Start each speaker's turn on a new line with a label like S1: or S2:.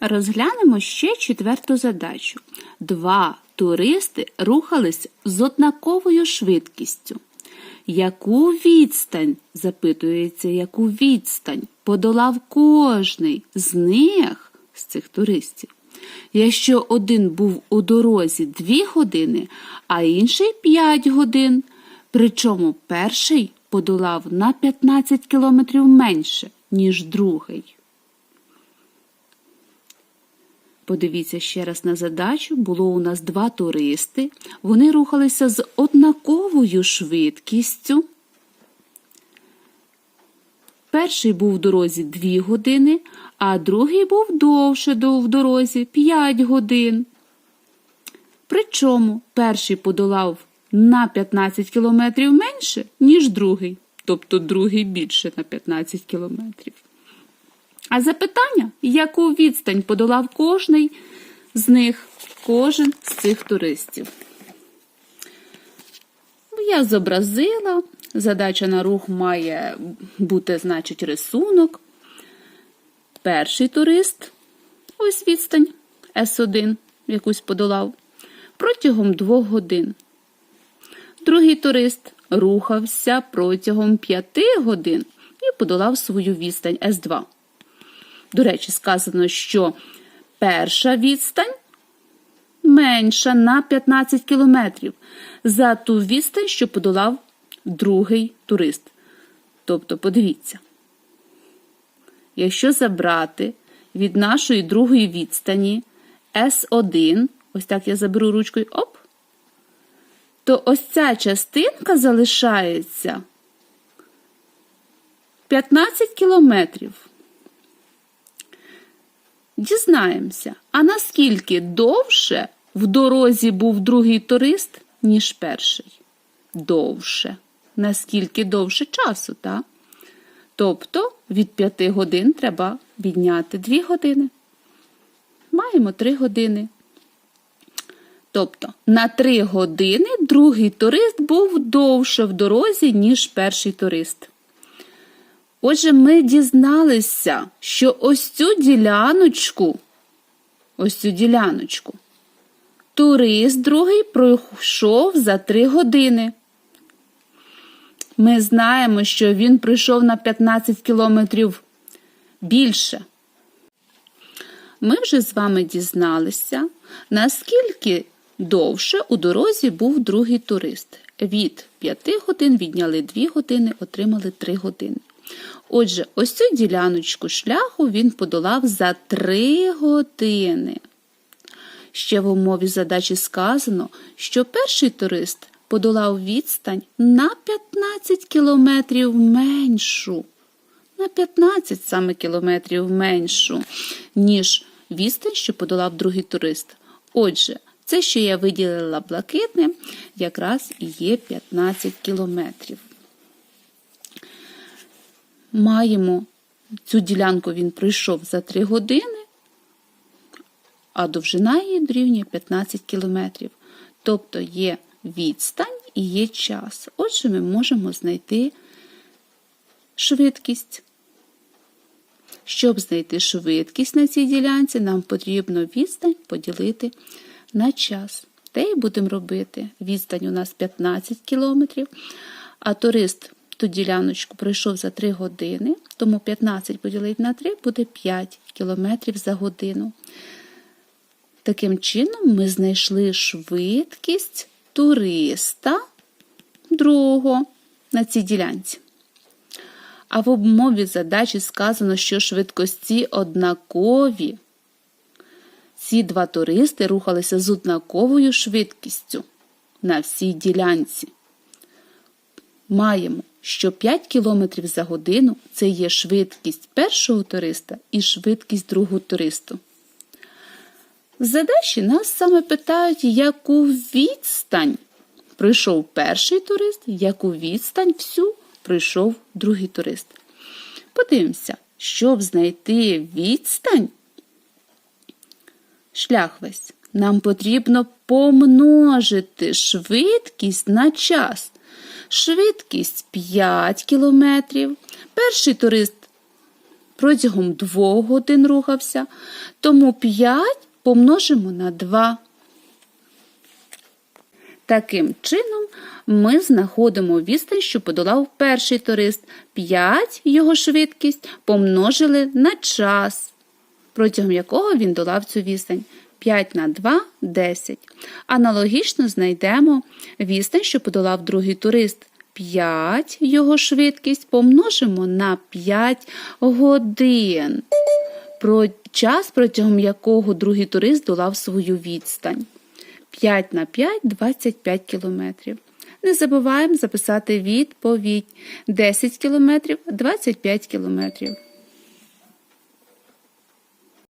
S1: Розглянемо ще четверту задачу. Два туристи рухались з однаковою швидкістю. Яку відстань, запитується, яку відстань подолав кожний з них, з цих туристів? Якщо один був у дорозі 2 години, а інший 5 годин, причому перший подолав на 15 кілометрів менше, ніж другий. Подивіться ще раз на задачу. Було у нас два туристи. Вони рухалися з однаковою швидкістю. Перший був в дорозі 2 години, а другий був довше в дорозі 5 годин. Причому перший подолав на 15 кілометрів менше, ніж другий, тобто другий більше на 15 кілометрів. А запитання, яку відстань подолав кожний з них, кожен з цих туристів. Я зобразила. Задача на рух має бути, значить, рисунок. Перший турист, ось відстань С1, якусь подолав, протягом двох годин. Другий турист рухався протягом п'яти годин і подолав свою відстань С2. До речі, сказано, що перша відстань менша на 15 кілометрів за ту відстань, що подолав другий турист. Тобто, подивіться, якщо забрати від нашої другої відстані С1, ось так я заберу ручкою, оп, то ось ця частинка залишається 15 кілометрів. Дізнаємося, а наскільки довше в дорозі був другий турист, ніж перший? Довше. Наскільки довше часу, так? Тобто від 5 годин треба відняти 2 години. Маємо 3 години. Тобто на 3 години другий турист був довше в дорозі, ніж перший турист. Отже, ми дізналися, що ось цю діляночку, ось цю діляночку, турист другий пройшов за 3 години. Ми знаємо, що він пройшов на 15 кілометрів більше. Ми вже з вами дізналися, наскільки довше у дорозі був другий турист. Від 5 годин відняли 2 години, отримали 3 години. Отже, ось цю діляночку шляху він подолав за 3 години. Ще в умові задачі сказано, що перший турист подолав відстань на 15 кілометрів меншу. На 15 саме кілометрів меншу, ніж відстань, що подолав другий турист. Отже, це, що я виділила блакитним, якраз і є 15 кілометрів. Маємо цю ділянку він пройшов за 3 години, а довжина її дорівнює 15 кілометрів. Тобто є відстань і є час. Отже, ми можемо знайти швидкість. Щоб знайти швидкість на цій ділянці, нам потрібно відстань поділити на час. Те й будемо робити. Відстань у нас 15 кілометрів, а турист ту діляночку пройшов за 3 години, тому 15 поділити на 3 буде 5 кілометрів за годину. Таким чином, ми знайшли швидкість туриста другого на цій ділянці. А в обмові задачі сказано, що швидкості однакові. Ці два туристи рухалися з однаковою швидкістю на всій ділянці. Маємо, що 5 км за годину це є швидкість першого туриста і швидкість другого туристу. В задачі нас саме питають, яку відстань пройшов перший турист, яку відстань всю пройшов другий турист. Подивимося, щоб знайти відстань, шлях весь, нам потрібно помножити швидкість на час. Швидкість 5 км. Перший турист протягом 2 годин рухався, тому 5 помножимо на 2. Таким чином, ми знаходимо відстань, що подолав перший турист. 5 його швидкість помножили на час, протягом якого він долав цю відстань. 5 на 2 – 10. Аналогічно знайдемо відстань, що подолав другий турист. 5 його швидкість помножимо на 5 годин. Про час, протягом якого другий турист долав свою відстань. 5 на 5 – 25 кілометрів. Не забуваємо записати відповідь 10 кілометрів – 25 кілометрів.